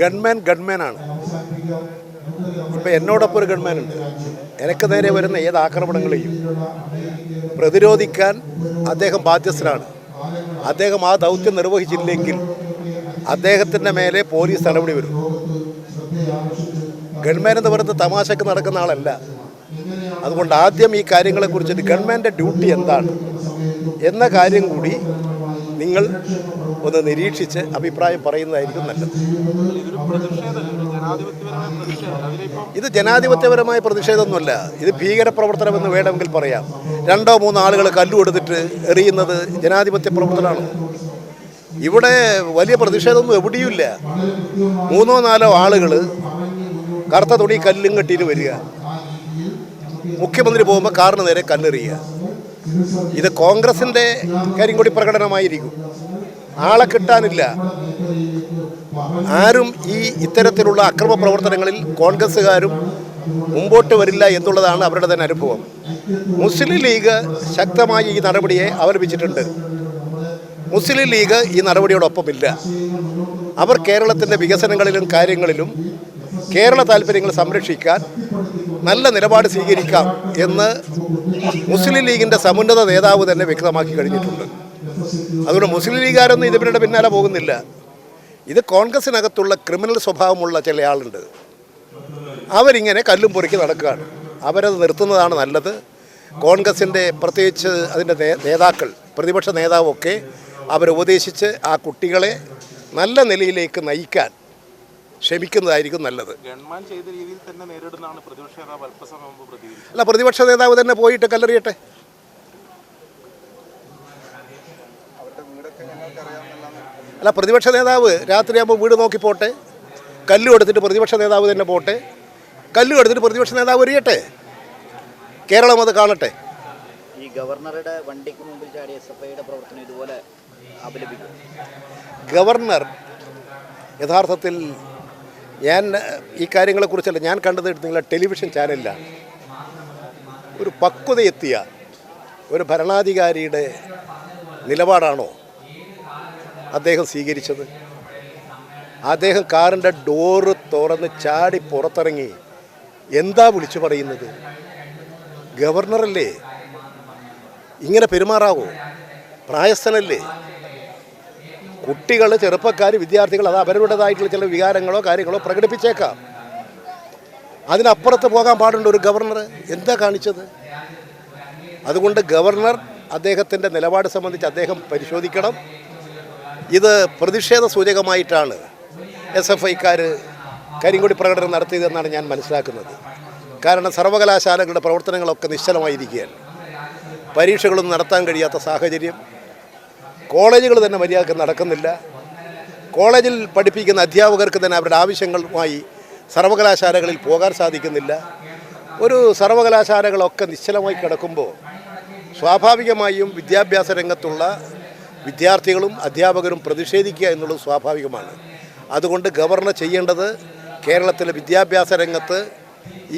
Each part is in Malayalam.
ഗൺമാൻ ഗൺമാനാണ്. ഇപ്പം എന്നോടൊപ്പം ഒരു ഗൺമാൻ ഉണ്ട് എനിക്ക് നേരെ വരുന്ന ഏത് ആക്രമണങ്ങളെയും പ്രതിരോധിക്കാൻ അദ്ദേഹം ബാധ്യസ്ഥനാണ്. അദ്ദേഹം ആ ദൗത്യം നിർവഹിച്ചില്ലെങ്കിൽ അദ്ദേഹത്തിന്റെ മേലെ പോലീസ് നടപടി വരും. ഗൺമാൻ എന്ന് പറയുന്നത് തമാശക്ക് നടക്കുന്ന ആളല്ല. അതുകൊണ്ട് ആദ്യം ഈ കാര്യങ്ങളെക്കുറിച്ചിട്ട് ഗവൺമെന്റ് ഡ്യൂട്ടി എന്താണ്? എന്ന കാര്യം കൂടി നിങ്ങൾ ഒന്ന് നിരീക്ഷിച്ച് അഭിപ്രായം പറയുന്നതായിരിക്കും നല്ലത്. ഇത് ജനാധിപത്യപരമായ പ്രതിഷേധമൊന്നുമല്ല. ഇത് ഭീകരപ്രവർത്തനമെന്ന് വേണമെങ്കിൽ പറയാം. രണ്ടോ മൂന്നോ ആളുകൾ കല്ലുകൊടുത്തിട്ട് എറിയുന്നത് ജനാധിപത്യ പ്രവർത്തനമാണ്. ഇവിടെ വലിയ പ്രതിഷേധമൊന്നും എവിടെയുമില്ല. മൂന്നോ നാലോ ആളുകൾ കറുത്ത തുണി കല്ലും കെട്ടിയിട്ട് വരിക. മുഖ്യമന്ത്രി പോകുമ്പോൾ കാറിന് നേരെ കല്ലെറിയുക. ഇത് കോൺഗ്രസിന്റെ കൂടി പ്രകടനമായിരിക്കും. ആളെ കിട്ടാനില്ല. ആരും ഈ ഇത്തരത്തിലുള്ള അക്രമ പ്രവർത്തനങ്ങളിൽ കോൺഗ്രസ്സുകാരും മുമ്പോട്ട് വരില്ല എന്നുള്ളതാണ് അവരുടെ തന്നെ അനുഭവം. മുസ്ലിം ലീഗ് ശക്തമായി ഈ നടപടിയെ അവലംബിച്ചിട്ടുണ്ട്. മുസ്ലിം ലീഗ് ഈ നടപടിയോടൊപ്പമില്ല. അവർ കേരളത്തിന്റെ വികസനങ്ങളിലും കാര്യങ്ങളിലും കേരള താല്പര്യങ്ങൾ സംരക്ഷിക്കാൻ നല്ല നിലപാട് സ്വീകരിക്കാം എന്ന് മുസ്ലിം ലീഗിന്റെ സമുന്നത നേതാവ് തന്നെ വ്യക്തമാക്കി കഴിഞ്ഞിട്ടുണ്ട്. അതുകൊണ്ട് മുസ്ലിം ലീഗുകാരൊന്നും ഇതിവരുടെ പിന്നാലെ പോകുന്നില്ല. ഇത് കോൺഗ്രസിനകത്തുള്ള ക്രിമിനൽ സ്വഭാവമുള്ള ചില ആളുണ്ട്. അവരിങ്ങനെ കല്ലും പൊറുക്കി നടക്കുകയാണ്. അവരത് നിർത്തുന്നതാണ് നല്ലത്. കോൺഗ്രസിന്റെ പ്രത്യേകിച്ച് അതിന്റെ നേതാക്കൾ പ്രതിപക്ഷ നേതാവൊക്കെ അവരുപദേശിച്ച് ആ കുട്ടികളെ നല്ല നിലയിലേക്ക് നയിക്കാൻ ശ്രമിക്കുന്നതായിരിക്കും നല്ലത്. ഗവൺമെന്റ് ചെയ്ത രീതിയിൽ തന്നെ നേരിടുന്നതാണ് പ്രതിപക്ഷ നേതാവ് അല്പസമയം മുമ്പ് അല്ല പ്രതിപക്ഷ നേതാവ് തന്നെ പോയിട്ട് കല്ലെറിയട്ടെ? അല്ല പ്രതിപക്ഷ നേതാവ് രാത്രിയാകുമ്പോൾ വീട് നോക്കി പോട്ടെ? കല്ല് എടുത്തിട്ട് പ്രതിപക്ഷ നേതാവ് തന്നെ പോട്ടെ? കല്ല് എടുത്തിട്ട് പ്രതിപക്ഷ നേതാവ് എറിയട്ടെ? കേരളം അത് കാണട്ടെ? ഈ ഗവർണറുടെ വണ്ടിക്ക് മുമ്പിൽ ചാടിയ എസ് എഫ് ഐയുടെ പ്രവർത്തനം ഇതുപോലെ അപലപിക്കും. ഗവർണർ യഥാർത്ഥത്തിൽ ഞാൻ ഈ കാര്യങ്ങളെക്കുറിച്ചല്ല ഞാൻ കണ്ടത് നിങ്ങളെ ടെലിവിഷൻ ചാനലിലാണ് ഒരു പക്വതയെത്തിയ ഒരു ഭരണാധികാരിയുടെ നിലപാടാണോ അദ്ദേഹം സ്വീകരിച്ചത്? അദ്ദേഹം കാറിന്റെ ഡോറ് തുറന്ന് ചാടി പുറത്തിറങ്ങി എന്താ വിളിച്ചു പറയുന്നത്? ഗവർണറല്ലേ? ഇങ്ങനെ പെരുമാറാവോ? പ്രായസ്ഥനല്ലേ? കുട്ടികൾ ചെറുപ്പക്കാർ വിദ്യാർത്ഥികൾ അത് അവരുടേതായിട്ടുള്ള ചില വികാരങ്ങളോ കാര്യങ്ങളോ പ്രകടിപ്പിച്ചേക്കാം. അതിനപ്പുറത്ത് പോകാൻ പാടുണ്ട് ഒരു ഗവർണർ എന്താ കാണിച്ചത്? അതുകൊണ്ട് ഗവർണർ അദ്ദേഹത്തിന്റെ നിലപാട് സംബന്ധിച്ച് അദ്ദേഹം പരിശോധിക്കണം. ഇത് പ്രതിഷേധ സൂചകമായിട്ടാണ് എസ് എഫ് ഐക്കാർ കരിങ്കൊടി പ്രകടനം നടത്തിയതെന്നാണ് ഞാൻ മനസ്സിലാക്കുന്നത്. കാരണം സർവകലാശാലകളുടെ പ്രവർത്തനങ്ങളൊക്കെ നിശ്ചലമായിരിക്കുകയാണ്. പരീക്ഷകളൊന്നും നടത്താൻ കഴിയാത്ത സാഹചര്യം. കോളേജുകൾ തന്നെ മര്യാദയ്ക്ക് നടക്കുന്നില്ല. കോളേജിൽ പഠിപ്പിക്കുന്ന അധ്യാപകർക്ക് തന്നെ അവരുടെ ആവശ്യങ്ങളുമായി സർവകലാശാലകളിൽ പോകാൻ സാധിക്കുന്നില്ല. ഒരു സർവകലാശാലകളൊക്കെ നിശ്ചലമായി കിടക്കുമ്പോൾ സ്വാഭാവികമായും വിദ്യാഭ്യാസ രംഗത്തുള്ള വിദ്യാർത്ഥികളും അധ്യാപകരും പ്രതിഷേധിക്കുക എന്നുള്ളത് സ്വാഭാവികമാണ്. അതുകൊണ്ട് ഗവർണർ ചെയ്യേണ്ടത് കേരളത്തിലെ വിദ്യാഭ്യാസ രംഗത്ത്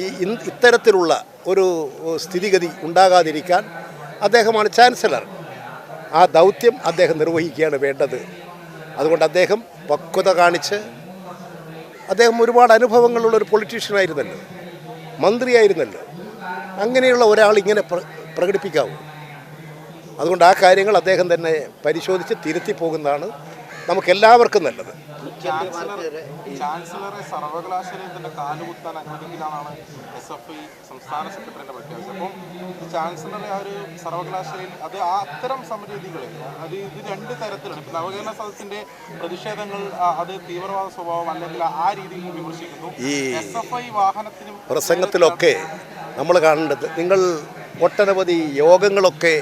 ഈ ഇത്തരത്തിലുള്ള ഒരു സ്ഥിതിഗതി ഉണ്ടാകാതിരിക്കാൻ അദ്ദേഹമാണ് ചാൻസലർ. ആ ദൗത്യം അദ്ദേഹം നിർവഹിക്കുകയാണ് വേണ്ടത്. അതുകൊണ്ട് അദ്ദേഹം പക്വത കാണിച്ച് അദ്ദേഹം ഒരുപാട് അനുഭവങ്ങളുള്ള ഒരു പൊളിറ്റീഷ്യനായിരുന്നല്ലോ മന്ത്രിയായിരുന്നല്ലോ. അങ്ങനെയുള്ള ഒരാൾ ഇങ്ങനെ പ്ര പ്രകടിപ്പിക്കാവൂ. അതുകൊണ്ട് ആ കാര്യങ്ങൾ അദ്ദേഹം തന്നെ പരിശോധിച്ച് തിരുത്തി പോകുന്നതാണ് നമുക്കെല്ലാവർക്കും നല്ലത്. ചാൻസലറെ കാലുകുത്താൻ എസ് എഫ് ഐ സംസ്ഥാന സെക്രട്ടറിന്റെ പ്രഖ്യാപിച്ചത് അപ്പം ചാൻസലറെ ആ ഒരു സർവകലാശാലയിൽ അത് അത്തരം സമരീതികളെ അത് ഇത് രണ്ട് തരത്തിലാണ്. ഇപ്പം നവകേരള സദസ്സിന്റെ പ്രതിഷേധങ്ങൾ ആ, അത് തീവ്രവാദ സ്വഭാവം അല്ലെങ്കിൽ ആ രീതിയിൽ വിമർശിക്കുന്നു. ഈ എസ് എഫ് ഐ വാഹനത്തിനും പ്രസംഗത്തിലൊക്കെ നമ്മൾ കാണേണ്ടത് നിങ്ങൾ ഒട്ടനവധി യോഗങ്ങളൊക്കെ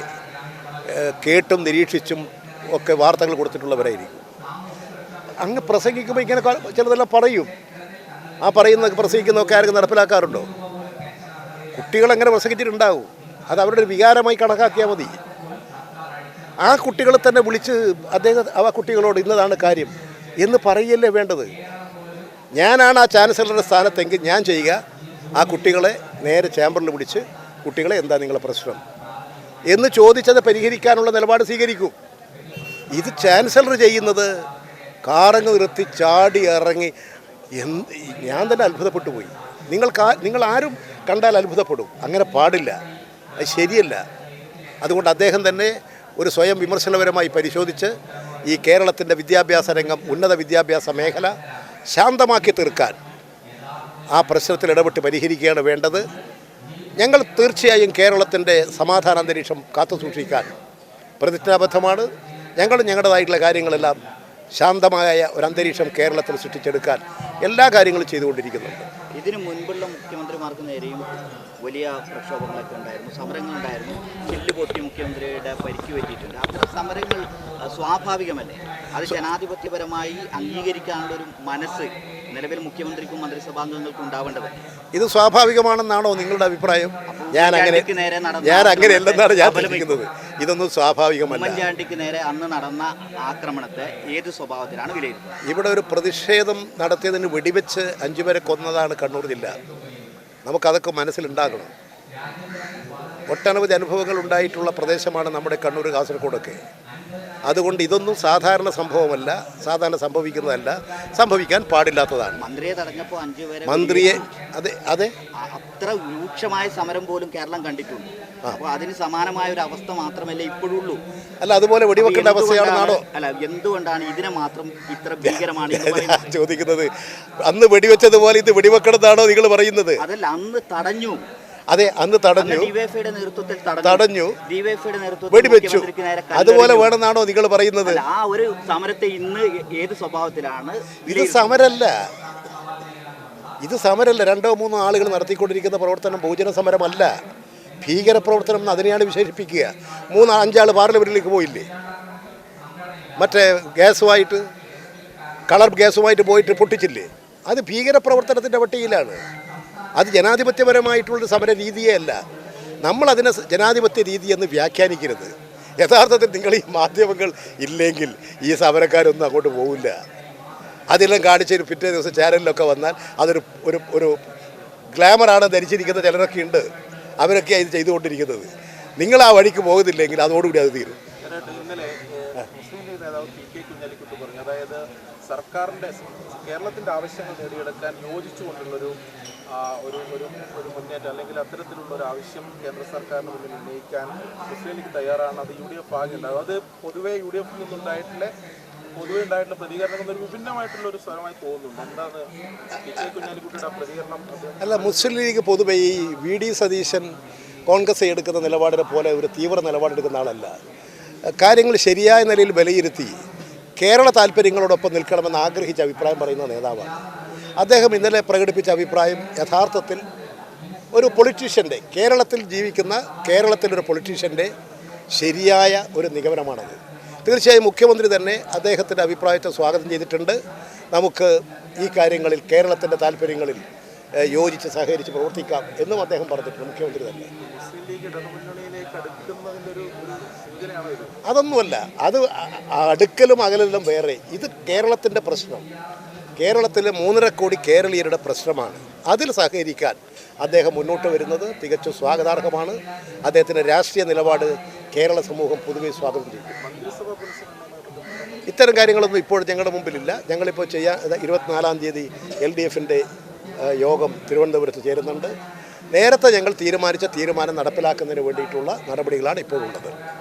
കേട്ടും നിരീക്ഷിച്ചും ഒക്കെ വാർത്തകൾ കൊടുത്തിട്ടുള്ളവരായിരിക്കും. അങ്ങ് പ്രസംഗിക്കുമ്പോൾ ഇങ്ങനെ ചിലതെല്ലാം പറയും. ആ പറയുന്ന പ്രസംഗിക്കുന്നതൊക്കെ ആർക്കും നടപ്പിലാക്കാറുണ്ടോ? കുട്ടികൾ അങ്ങനെ പ്രസംഗിച്ചിട്ടുണ്ടാവും? അത് അവരുടെ ഒരു വികാരമായി കണക്കാക്കിയാൽ മതി. ആ കുട്ടികളെ തന്നെ വിളിച്ച് അദ്ദേഹം ആ കുട്ടികളോട് ഇന്നതാണ് കാര്യം എന്ന് പറയല്ലേ വേണ്ടത്? ഞാനാണ് ആ ചാൻസലറുടെ സ്ഥാനത്തെങ്കിൽ ഞാൻ ചെയ്യുക. ആ കുട്ടികളെ നേരെ ചേംബറിൽ വിളിച്ച് കുട്ടികളെ എന്താ നിങ്ങളുടെ പ്രശ്നം? എന്ന് ചോദിച്ചത് പരിഹരിക്കാനുള്ള നിലപാട് സ്വീകരിക്കും. ഇത് ചാൻസലർ ചെയ്യുന്നത് കാറങ്ങ് നിർത്തി ചാടി ഇറങ്ങി. എന്ത് ഞാൻ തന്നെ അത്ഭുതപ്പെട്ടു പോയി. നിങ്ങൾ നിങ്ങൾ ആരും കണ്ടാൽ അത്ഭുതപ്പെടും. അങ്ങനെ പാടില്ല. അത് ശരിയല്ല. അതുകൊണ്ട് അദ്ദേഹം തന്നെ ഒരു സ്വയം വിമർശനപരമായി പരിശോധിച്ച് ഈ കേരളത്തിന്റെ വിദ്യാഭ്യാസ രംഗം ഉന്നത വിദ്യാഭ്യാസ മേഖല ശാന്തമാക്കി തീർക്കാൻ ആ പ്രശ്നത്തിൽ ഇടപെട്ട് പരിഹരിക്കുകയാണ് വേണ്ടത്. ഞങ്ങൾ തീർച്ചയായും കേരളത്തിന്റെ സമാധാന അന്തരീക്ഷം കാത്തുസൂക്ഷിക്കാൻ പ്രതിജ്ഞാബദ്ധമാണ്. ഞങ്ങൾ ഞങ്ങളുടേതായിട്ടുള്ള കാര്യങ്ങളെല്ലാം ശാന്തമായ ഒരു അന്തരീക്ഷം കേരളത്തിൽ സൃഷ്ടിച്ചെടുക്കാൻ എല്ലാ കാര്യങ്ങളും ചെയ്തുകൊണ്ടിരിക്കുന്നുണ്ട്. ഇതിനു മുൻപുള്ള മുഖ്യമന്ത്രിമാർക്ക് നേരെയും വലിയ പ്രക്ഷോഭങ്ങളൊക്കെ ഉണ്ടായിരുന്നു. സമരങ്ങളുണ്ടായിരുന്നു. ചെല്ലുപൊത്തി മുഖ്യമന്ത്രിയുടെ പരിക്ക് പറ്റിയിട്ടുണ്ട്. അത്തരം സമരങ്ങൾ സ്വാഭാവികമല്ലേ? അത് ജനാധിപത്യപരമായി അംഗീകരിക്കാനുള്ള ഒരു മനസ്സ് നിലവിൽ മുഖ്യമന്ത്രിക്കും മന്ത്രിസഭാംഗങ്ങൾക്കും ഉണ്ടാവേണ്ടത് ഇത് സ്വാഭാവികമാണെന്നാണോ നിങ്ങളുടെ അഭിപ്രായം? ഞാൻ അങ്ങനെ നേരെ നടന്ന ഞാൻ അങ്ങനെയല്ലെന്നാണ് ഞാൻ. ചിന്തിക്കുന്നത്. ഇതൊന്നും സ്വാഭാവികമല്ല. ഉമ്മൻചാണ്ടിക്ക് നേരെ അന്ന് നടന്ന ആക്രമണത്തെ ഏത് സ്വഭാവത്തിലാണ് വിലയിരുത്തുന്നത് ഇവിടെ ഒരു പ്രതിഷേധം നടത്തിയതിന് വെടിവെച്ച് അഞ്ചുപേരെ കൊന്നതാണ് കണ്ണൂർ ജില്ല. നമുക്കതൊക്കെ മനസ്സിലുണ്ടാകണം. ഒട്ടനവധി അനുഭവങ്ങൾ ഉണ്ടായിട്ടുള്ള പ്രദേശമാണ് നമ്മുടെ കണ്ണൂർ കാസർഗോഡൊക്കെ. അതുകൊണ്ട് ഇതൊന്നും സാധാരണ സംഭവമല്ല സാധാരണ സംഭവിക്കുന്നതല്ല സംഭവിക്കാൻ പാടില്ലാത്തതാണ്. മന്ത്രിയെ തടഞ്ഞപ്പോൾ അഞ്ചുപേരെ മന്ത്രിയെ അതെ അതെ. അത്ര രൂക്ഷമായ സമരം പോലും കേരളം കണ്ടിട്ടുണ്ട്. അപ്പോൾ അതിന് സമാനമായ ഒരു അവസ്ഥ മാത്രമല്ലേ ഇപ്പോഴുള്ളൂ. അല്ല അതുപോലെ വെടിവെക്കേണ്ട അവസ്ഥയാണെന്നാണോ അല്ല എന്തുകൊണ്ടാണ് ഇതിനെ മാത്രം ഇത്ര ഭീകരമാണ് ചോദിക്കുന്നത് അന്ന് വെടിവെച്ചതുപോലെ ഇത് വെടിവെക്കണമെന്നാണോ നിങ്ങൾ പറയുന്നത്? അതല്ല അന്ന് തടഞ്ഞു. അതെ അന്ന് തടഞ്ഞു. തടഞ്ഞു. വെടിവെച്ചു. അതുപോലെ. വേണമെന്നാണോ നിങ്ങൾ പറയുന്നത്? ആ ഒരു സമരത്തെ ഇന്ന് ഏത് സ്വഭാവത്തിലാണ്? ഇത് സമരല്ല. ഇത് സമരല്ല. രണ്ടോ മൂന്നോ ആളുകൾ നടത്തിക്കൊണ്ടിരിക്കുന്ന പ്രവർത്തനം ബഹുജന സമരമല്ല. ഭീകര പ്രവർത്തനം എന്ന് അതിനെയാണ് വിശേഷിപ്പിക്കുക. മൂന്ന് അഞ്ചാൾ പാർലമെന്റിലേക്ക് പോയില്ലേ? മറ്റേ ഗ്യാസുമായിട്ട് കളർ ഗ്യാസുമായിട്ട് പോയിട്ട് പൊട്ടിച്ചില്ലേ? അത് ഭീകരപ്രവർത്തനത്തിന്റെ പട്ടികയിലാണ്. അത് ജനാധിപത്യപരമായിട്ടുള്ള സമര രീതിയേ അല്ല നമ്മളതിനെ ജനാധിപത്യ രീതി എന്ന് വ്യാഖ്യാനിക്കരുത്. യഥാർത്ഥത്തിൽ നിങ്ങൾ ഈ മാധ്യമങ്ങൾ ഇല്ലെങ്കിൽ ഈ സമരക്കാരൊന്നും അങ്ങോട്ട് പോകില്ല അതെല്ലാം കാണിച്ച് പിറ്റേ ദിവസം ചാനലിലൊക്കെ വന്നാൽ അതൊരു ഒരു ഒരു ഗ്ലാമറാണ് ധരിച്ചിരിക്കുന്ന ചിലരൊക്കെ ഉണ്ട്. അവരൊക്കെ ഇത് ചെയ്തുകൊണ്ടിരിക്കുന്നത്. നിങ്ങൾ ആ വഴിക്ക് പോകുന്നില്ലെങ്കിൽ അതോടുകൂടി അത് തീരും. ഇന്നലെ മുസ്ലിം ലീഗ് നേതാവ് പി കെ പറഞ്ഞു അതായത് സർക്കാരിന്റെ കേരളത്തിന്റെ ആവശ്യങ്ങൾ നേടിയെടുക്കാൻ യോജിച്ചുകൊണ്ടുള്ളൊരു ഒരു ഒരു ഒരു മുന്നേറ്റം അല്ലെങ്കിൽ അത്തരത്തിലുള്ള ഒരു ആവശ്യം കേന്ദ്ര സർക്കാരിന് മുന്നിൽ ഉന്നയിക്കാൻ മുസ്ലിം ലീഗ് തയ്യാറാണ്. അത് യു ഡി എഫ് ആകെ അത് പൊതുവേ യു ഡി എഫിൽ നിന്നുണ്ടായിട്ടുള്ള പൊതുവെ ഉണ്ടായിട്ടുള്ള പ്രതികരണം ഒരു വിഭിന്നമായിട്ടുള്ള ഒരു സ്വരമായി തോന്നുന്നുണ്ട്. എന്താണ് പ്രതികരണം? അല്ല മുസ്ലിം ലീഗ് പൊതുവെ ഈ വി ഡി സതീശൻ കോൺഗ്രസ് എടുക്കുന്ന നിലപാടിനെ പോലെ ഒരു തീവ്ര നിലപാടെടുക്കുന്ന ആളല്ല. കാര്യങ്ങൾ ശരിയായ നിലയിൽ വിലയിരുത്തി കേരള താല്പര്യങ്ങളോടൊപ്പം നിൽക്കണമെന്ന് ആഗ്രഹിച്ച അഭിപ്രായം പറയുന്ന നേതാവാണ്. അദ്ദേഹം ഇന്നലെ പ്രകടിപ്പിച്ച അഭിപ്രായം യഥാർത്ഥത്തിൽ ഒരു പൊളിറ്റീഷ്യന്റെ കേരളത്തിൽ ജീവിക്കുന്ന കേരളത്തിലൊരു പൊളിറ്റീഷ്യന്റെ ശരിയായ ഒരു നിഗമനമാണത്. തീർച്ചയായും മുഖ്യമന്ത്രി തന്നെ അദ്ദേഹത്തിന്റെ അഭിപ്രായത്തെ സ്വാഗതം ചെയ്തിട്ടുണ്ട്. നമുക്ക് ഈ കാര്യങ്ങളിൽ കേരളത്തിന്റെ താല്പര്യങ്ങളിൽ യോജിച്ച് സഹകരിച്ച് പ്രവർത്തിക്കാം എന്നും അദ്ദേഹം പറഞ്ഞിട്ടുണ്ട് മുഖ്യമന്ത്രി തന്നെ. അതൊന്നുമല്ല അത് അടുക്കലും അകലെല്ലാം വേറെ. ഇത് കേരളത്തിന്റെ പ്രശ്നം. കേരളത്തിലെ മൂന്നര കോടി കേരളീയരുടെ പ്രശ്നമാണ്. അതിൽ സഹകരിക്കാൻ അദ്ദേഹം മുന്നോട്ട് വരുന്നത് തികച്ചും സ്വാഗതാർഹമാണ്. അദ്ദേഹത്തിന്റെ രാഷ്ട്രീയ നിലപാട് കേരള സമൂഹം പൊതുവെ സ്വാഗതം ചെയ്യും. ഇത്തരം കാര്യങ്ങളൊന്നും ഇപ്പോൾ ഞങ്ങളുടെ മുമ്പിലില്ല. ഞങ്ങളിപ്പോൾ ചെയ്യാൻ ഇരുപത്തിനാലാം തീയതി എൽ ഡി എഫിന്റെ യോഗം തിരുവനന്തപുരത്ത് ചേരുന്നുണ്ട്. നേരത്തെ ഞങ്ങൾ തീരുമാനിച്ച തീരുമാനം നടപ്പിലാക്കുന്നതിന് വേണ്ടിയിട്ടുള്ള നടപടികളാണ് ഇപ്പോഴുള്ളത്